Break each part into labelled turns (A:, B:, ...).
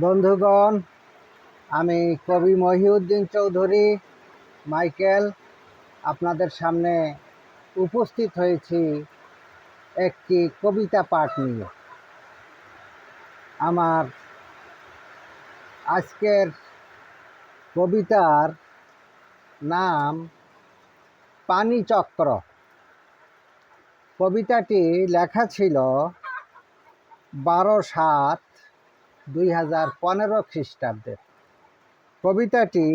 A: বন্ধুগণ, আমি কবি মহিউদ্দিন চৌধুরী, মাইকেল, আপনাদের সামনে উপস্থিত হয়েছি একটি কবিতা পাঠ নিয়ে। আমার আজকের কবিতার নাম পানিচক্র। কবিতাটি লেখা ছিল বারো সাত দুই হাজার পনেরো খ্রিস্টাব্দের কবিতাটি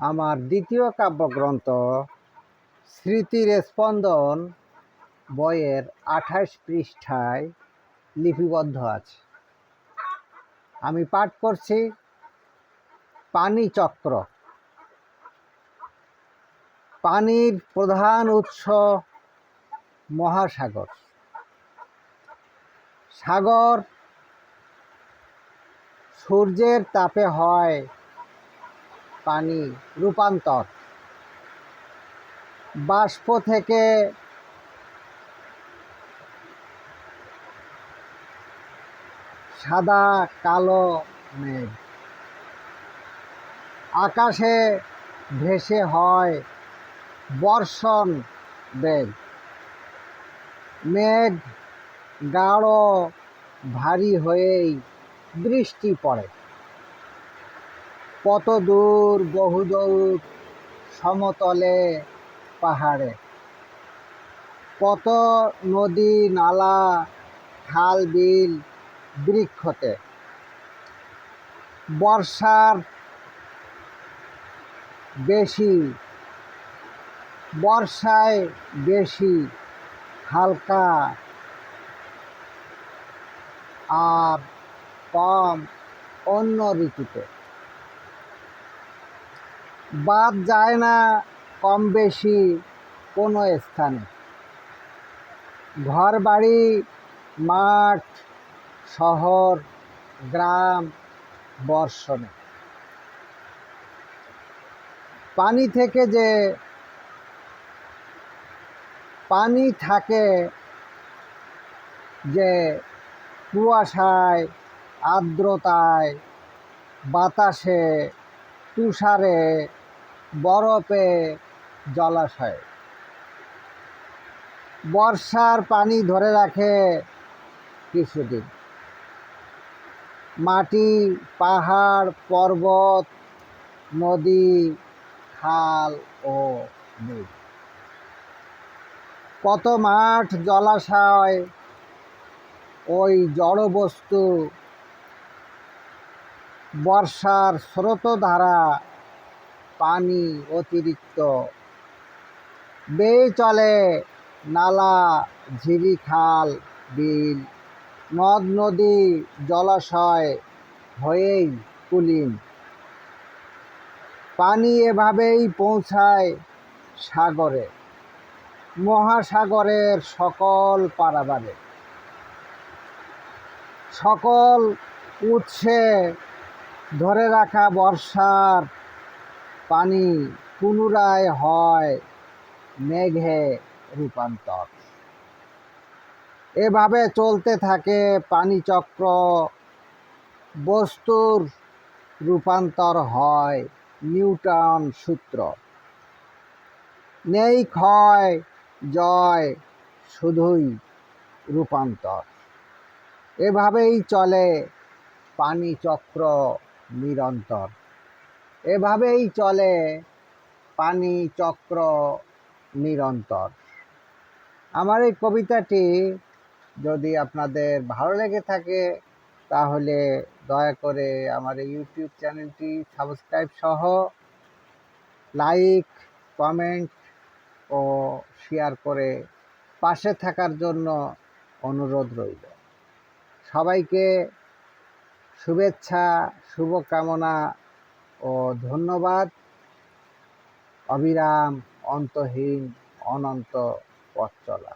A: আমার দ্বিতীয় কাব্যগ্রন্থ স্মৃতির স্পন্দন বইয়ের আঠাশ পৃষ্ঠায় লিপিবদ্ধ আছে। আমি পাঠ করছি পানিচক্র পানির প্রধান উৎস মহাসাগর। সাগর সূর্যের তাপে হয় পানি রূপান্তর। বাষ্প থেকে সাদা কালো মেঘ। আকাশে ভেসে হয় বর্ষণ বেগ। মেঘ গাঢ়, ভারী হয়েই বৃষ্টি পড়ে। কত দূর বহুদূর সমতলে পাহাড়ে। কত নদী নালা খাল বিল বৃক্ষতে। বর্ষার বেশি, বর্ষায় বেশি হালকা আর কম অন্য ঋতুতে বাদ যায় না কম বেশি কোনো স্থানে। ঘর বাড়ি মাঠ, শহর, গ্রাম, বর্ষণে। পানি থেকে যে পানি থাকে যে কুয়াশায় আর্দ্রতায়, বাতাসে, তুষারে, বরফে জলাশয়ে। বর্ষার পানি ধরে রাখে কিছুদিন। মাটি, পাহাড়, পর্বত, নদী, খাল ও বিল কত মাঠ জলাশয়, ওই জড়বস্তু বর্ষার স্রোতধারা পানি অতিরিক্ত। বেয়ে চলে নালা, ঝিরি খাল, বিল, নদ, নদী, জলাশয় হয়েই কুলিন। পানি এভাবেই পৌঁছায় সাগরে, মহাসাগরের সকল পারাবারে। সকল উৎসে ধরে রাখা বর্ষার পানি পুনরায় হয় মেঘে রূপান্তর। এভাবে চলতে থাকে পানিচক্র। বস্তুর রূপান্তর হয় নিউটন সূত্র। নেই ক্ষয়, জয় শুধুই রূপান্তর। এভাবেই চলে পানি চক্র নিরন্তর। এভাবেই চলে পানি চক্র নিরন্তর। আমার এই কবিতাটি যদি আপনাদের ভালো লেগে থাকে, তাহলে দয়া করে আমার এই ইউটিউব চ্যানেলটি সাবস্ক্রাইব সহ লাইক, কমেন্ট ও শেয়ার করে পাশে থাকার জন্য অনুরোধ রইল। সবাইকে শুভেচ্ছা শুভকামনা ও ধন্যবাদ। অবিরাম অন্তহীন অনন্ত পথ চলা।